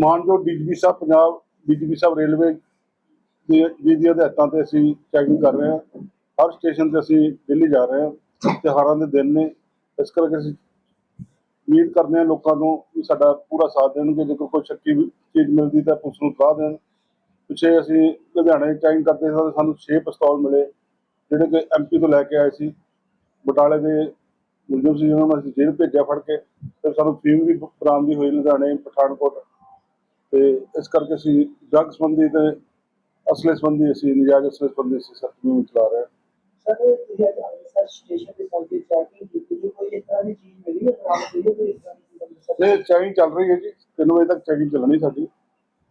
ਮਾਨਯੋਗ ਡੀਜੀਪੀ ਸਾਹਿਬ, ਪੰਜਾਬ ਡੀਜੀਪੀ ਸਾਹਿਬ ਰੇਲਵੇ ਦੀ, ਜੀ ਦੀ ਹਦਾਇਤਾਂ ਤੇ ਅਸੀਂ ਚੈਕਿੰਗ ਕਰ ਰਹੇ ਹਾਂ। ਹਰ ਸਟੇਸ਼ਨ ਤੇ ਅਸੀਂ ਦਿੱਲੀ ਜਾ ਰਹੇ ਹਾਂ। ਤਿਉਹਾਰਾਂ ਦੇ ਦਿਨ ਨੇ। ਇਸ ਕਰਕੇ ਅਸੀਂ ਉਮੀਦ ਕਰਦੇ ਹਾਂ ਲੋਕਾਂ ਤੋਂ ਵੀ ਸਾਡਾ ਪੂਰਾ ਸਾਥ ਦੇਣਗੇ। ਜੇਕਰ ਕੋਈ ਸ਼ੱਕੀ ਚੀਜ਼ ਮਿਲਦੀ ਤਾਂ ਪੁਲਿਸ ਨੂੰ ਸਲਾਹ ਦੇਣ। ਪਿੱਛੇ ਅਸੀਂ ਲੁਧਿਆਣੇ ਚੈਕਿੰਗ ਕਰਦੇ ਸਾਂ ਸਾਨੂੰ 6 ਪਿਸਤੌਲ ਮਿਲੇ, ਜਿਹੜੇ ਕਿ ਐਮਪੀ ਤੋਂ ਲੈ ਕੇ ਆਏ ਸੀ। ਬਟਾਲੇ ਦੇ ਮੁਲਜ਼ਮ ਸੀ ਉਹਨਾਂ ਨੂੰ ਅਸੀਂ ਜੇਲ੍ਹ ਭੇਜਿਆ ਫੜ ਕੇ। ਫਿਰ ਸਾਨੂੰ ਫੀਮ ਵੀ ਬਰਾਮਦੀ ਹੋਈ ਲੁਧਿਆਣੇ, ਪਠਾਨਕੋਟ। ਤੇ ਇਸ ਕਰਕੇ ਅਸੀਂ ਡਰੱਗ ਸੰਬੰਧੀ ਤੇ ਅਸਲੇ ਸੰਬੰਧੀ ਅਸੀਂ ਨਜਾਇਜ਼ ਅਸਲੇ ਸੰਬੰਧੀ ਅਸੀਂ ਸਖਤ ਮੁਹਿੰਮ ਚਲਾ ਰਹੇ ਹਾਂ। ਸਰ ਤੁਸੀਂ ਅੰਮ੍ਰਿਤਸਰ ਸਟੇਸ਼ਨ ਤੇ ਪਹੁੰਚੇ ਚੈਕਿੰਗ ਕੀਤੀ ਕੋਈ ਇਸ ਤਰ੍ਹਾਂ ਦੀ ਚੀਜ਼ ਮਿਲੀ ਹੈ ਬਰਾਮਦ ਹੋਈ ਹੈ ਕੋਈ ਇਸ ਤਰ੍ਹਾਂ ਦੀ ਤੇ ਚੈਕਿੰਗ ਚੱਲ ਰਹੀ ਹੈ ਜੀ 3 ਵਜੇ ਤੱਕ ਚੈਕਿੰਗ ਚੱਲਣੀ ਸਾਡੀ।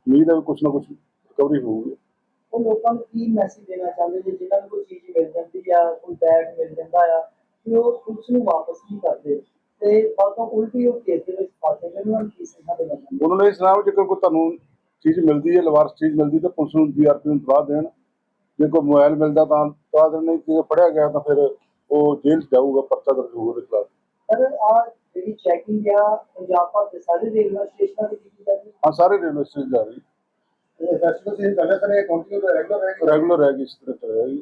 ਉਮੀਦ ਹੈ ਕੁਛ ਨਾ ਕੁਛ ਰਿਕਵਰੀ ਹੋਊਗੀ। ਉਹ ਲੋਕਾਂ ਨੂੰ ਕੀ ਮੈਸੇਜ ਦੇਣਾ ਚਾਹੁੰਦੇ ਜੀ ਜਿਨ੍ਹਾਂ ਨੂੰ ਕੋਈ ਚੀਜ਼ ਮਿਲ ਜਾਂਦੀ ਆ ਕੋਈ ਬੈਗ ਮਿਲ ਜਾਂਦਾ ਆ ਕਿ ਉਹ ਪੁਲਿਸ ਨੂੰ ਵਾਪਸ ਨਹੀਂ ਕਰਦੇ। ਤੇ ਬਾਅਦੋਂ ਉਲਟੀ ਉਹ ਕੇਸ ਦੇ ਵਿੱਚ ਉਹਨਾਂ ਨੂੰ ਸੁਣਾਓ ਜੇਕਰ ਕੋਈ ਤੁਹਾਨੂੰ ਚੀਜ਼ ਮਿਲਦੀ ਹੈ ਲਵਾਰਸ ਚੀਜ਼ ਮਿਲਦੀ ਤਾਂ ਪੁਲਿਸ ਨੂੰ ਜੀਆਰਪੀ ਨੂੰ ਤਲਾਹ ਦੇਣ। ਜੇ ਕੋਈ ਮੋਬਾਈਲ ਮਿਲਦਾ ਤਾਂ ਤਲਾਹ ਦੇਣ ਨਹੀਂ ਜੇ ਫੜਿਆ ਗਿਆ ਤਾਂ ਫਿਰ ਉਹ ਜੇਲ੍ਹ ਜਾਊਗਾ ਪਰਚਾ ਦਰਜ ਹੋਊਗਾ ਉਹਦੇ ਖਿਲਾਫ। ਸਰ ਆ ਜਿਹੜੀ ਚੈਕਿੰਗ ਆ ਪੰਜਾਬ ਭਰ ਦੇ ਸਾਰੇ ਰੇਲਵੇ ਸਟੇਸ਼ਨਾਂ ਤੇ ਕੀਤੀ ਜਾਂਦੀ ਹਾਂ? ਸਾਰੇ ਰੇਲਵੇ ਸਟੇਸ਼ਨ ਜਾ ਰਹੀ ਰਿਹਾ ਰੈਗੂਲਰ ਹੈ ਇਸ ਤਰ੍ਹਾਂ ਰਹੀ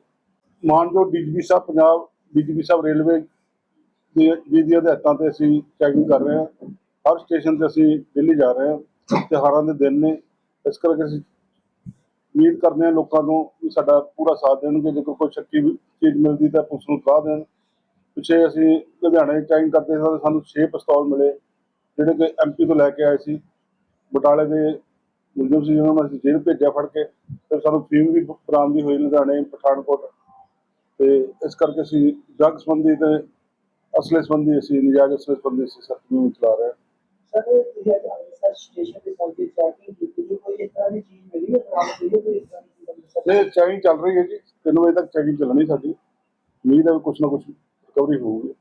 ਮਾਨਯੋਗ ਡੀਜੀਪੀ ਸਾਹਿਬ ਪੰਜਾਬ ਡੀਜੀਪੀ ਸਾਹਿਬ ਰੇਲਵੇ ਦੀ ਜੀ ਦੀ ਹਦਾਇਤਾਂ ਤੇ ਅਸੀਂ ਚੈਕਿੰਗ ਕਰ ਰਹੇ ਹਾਂ। ਹਰ ਸਟੇਸ਼ਨ ਤੇ ਅਸੀਂ ਦਿੱਲੀ ਜਾ ਰਹੇ ਹਾਂ, ਤਿਉਹਾਰਾਂ ਦੇ ਦਿਨ ਨੇ। ਇਸ ਕਰਕੇ ਅਸੀਂ ਉਮੀਦ ਕਰਦੇ ਹਾਂ ਲੋਕਾਂ ਤੋਂ ਵੀ ਸਾਡਾ ਪੂਰਾ ਸਾਥ ਦੇਣਗੇ। ਜੇਕਰ ਕੋਈ ਸ਼ੱਕੀ ਚੀਜ਼ ਮਿਲਦੀ ਤਾਂ ਪੁਲਿਸ ਨੂੰ ਸਲਾਹ ਦੇਣ। ਪਿੱਛੇ ਅਸੀਂ ਲੁਧਿਆਣੇ ਚੈਕਿੰਗ ਕਰਦੇ ਸਾਂ ਸਾਨੂੰ 6 ਪਿਸਤੌਲ ਮਿਲੇ, ਜਿਹੜੇ ਕਿ ਐਮਪੀ ਤੋਂ ਲੈ ਕੇ ਆਏ ਸੀ। ਬਟਾਲੇ ਦੇ ਮੁਲਜ਼ਮ ਸੀ ਉਹਨਾਂ ਨੂੰ ਅਸੀਂ ਜੇਲ੍ਹ ਭੇਜਿਆ ਫੜ ਕੇ। ਫਿਰ ਸਾਨੂੰ ਫੀਮ ਵੀ ਬਰਾਮਦੀ ਹੋਈ ਲੁਧਿਆਣੇ, ਪਠਾਨਕੋਟ। ਤੇ ਇਸ ਕਰਕੇ ਅਸੀਂ ਡਰੱਗ ਸੰਬੰਧੀ ਤੇ ਅਸਲੇ ਸੰਬੰਧੀ ਅਸੀਂ ਨਜਾਇਜ਼ ਅਸਲੇ ਸੰਬੰਧੀ ਅਸੀਂ ਸਖਤ ਮੁਹਿੰਮ ਚਲਾ ਰਹੇ ਹਾਂ। ਸਰ ਤੁਸੀਂ ਅੰਮ੍ਰਿਤਸਰ ਸਟੇਸ਼ਨ ਤੇ ਪਹੁੰਚੇ ਚੈਕਿੰਗ ਕੀਤੀ ਜੀ ਕੋਈ ਇਸ ਤਰ੍ਹਾਂ ਦੀ ਚੀਜ਼ ਮਿਲੀ ਹੈ ਬਰਾਮਦ ਹੋਈ ਹੈ ਕੋਈ ਇਸ ਤਰ੍ਹਾਂ ਦੀ ਚੀਜ਼ ਅੰਮ੍ਰਿਤਸਰ ਤੇ ਚੈਕਿੰਗ ਚੱਲ ਰਹੀ ਹੈ ਜੀ। 3 ਵਜੇ ਤੱਕ ਚੈਕਿੰਗ ਚੱਲਣੀ ਸਾਡੀ। ਉਮੀਦ ਹੈ ਕੁਛ ਨਾ ਕੁਛ ਰਿਕਵਰੀ ਹੋਊਗੀ।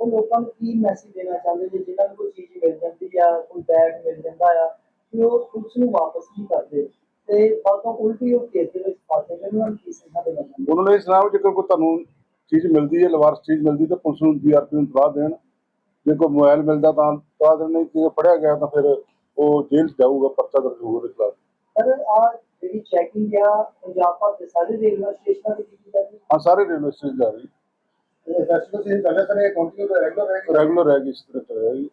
ਉਹ ਲੋਕਾਂ ਨੂੰ ਕੀ ਮੈਸੇਜ ਦੇਣਾ ਚਾਹੁੰਦੇ ਜੀ ਜਿਨ੍ਹਾਂ ਨੂੰ ਕੋਈ ਚੀਜ਼ ਮਿਲ ਜਾਂਦੀ ਆ ਕੋਈ ਬੈਗ ਮਿਲ ਜਾਂਦਾ ਆ ਕਿ ਉਹ ਪੁਲਿਸ ਨੂੰ ਵਾਪਸ ਨਹੀਂ ਕਰਦੇ। ਤੇ ਬਾਅਦੋਂ ਉਲਟੀ ਉਹ ਕੇਸ ਦੇ ਵਿੱਚ ਫਸਦੇ ਨੇ ਉਹਨਾਂ ਨੂੰ ਕੀ ਸਿੱਖਿਆ ਦੇਣਾ ਉਹਨਾਂ ਨੇ ਸੁਣਾਓ ਜੇਕਰ ਕੋਈ ਤੁਹਾਨੂੰ ਚੀਜ਼ ਮਿਲਦੀ ਹੈ ਲਵਾਰਸ ਚੀਜ਼ ਮਿਲਦੀ ਤਾਂ ਪੁਲਿਸ ਨੂੰ ਜੀਆਰਪੀ ਨੂੰ ਤਲਾਹ ਦੇਣ। ਜੇ ਕੋਈ ਮੋਬਾਈਲ ਮਿਲਦਾ ਤਾਂ ਤਲਾਹ ਦੇਣ ਨਹੀਂ ਜੇ ਫੜਿਆ ਗਿਆ ਤਾਂ ਫਿਰ ਉਹ ਜੇਲ੍ਹ 'ਚ ਜਾਊਗਾ ਪਰਚਾ ਦਰਜ ਹੋਊਗਾ ਉਹਦੇ ਖਿਲਾਫ। ਸਰ ਆ ਜਿਹੜੀ ਚੈਕਿੰਗ ਆ ਪੰਜਾਬ ਭਰ ਦੇ ਸਾਰੇ ਰੇਲਵੇ ਸਟੇਸ਼ਨਾਂ ਤੇ ਕੀਤੀ ਜਾਂਦੀ ਹਾਂ? ਸਾਰੇ ਰੇਲਵੇ ਸਟੇਸ਼ਨ ਜਾ ਰਹੀ ਇਹ ਫੈਸਟੀਵਲ ਸੀਜ਼ਨ ਚੱਲ ਰਿਹਾ ਸਰ ਇਹ ਕੰਟੀਨਿਊ ਰੈਗੂਲਰ ਰਹੇਗਾ ਰੈਗੂਲਰ ਹੈ ਇਸ ਤਰ੍ਹਾਂ ਰਹੀ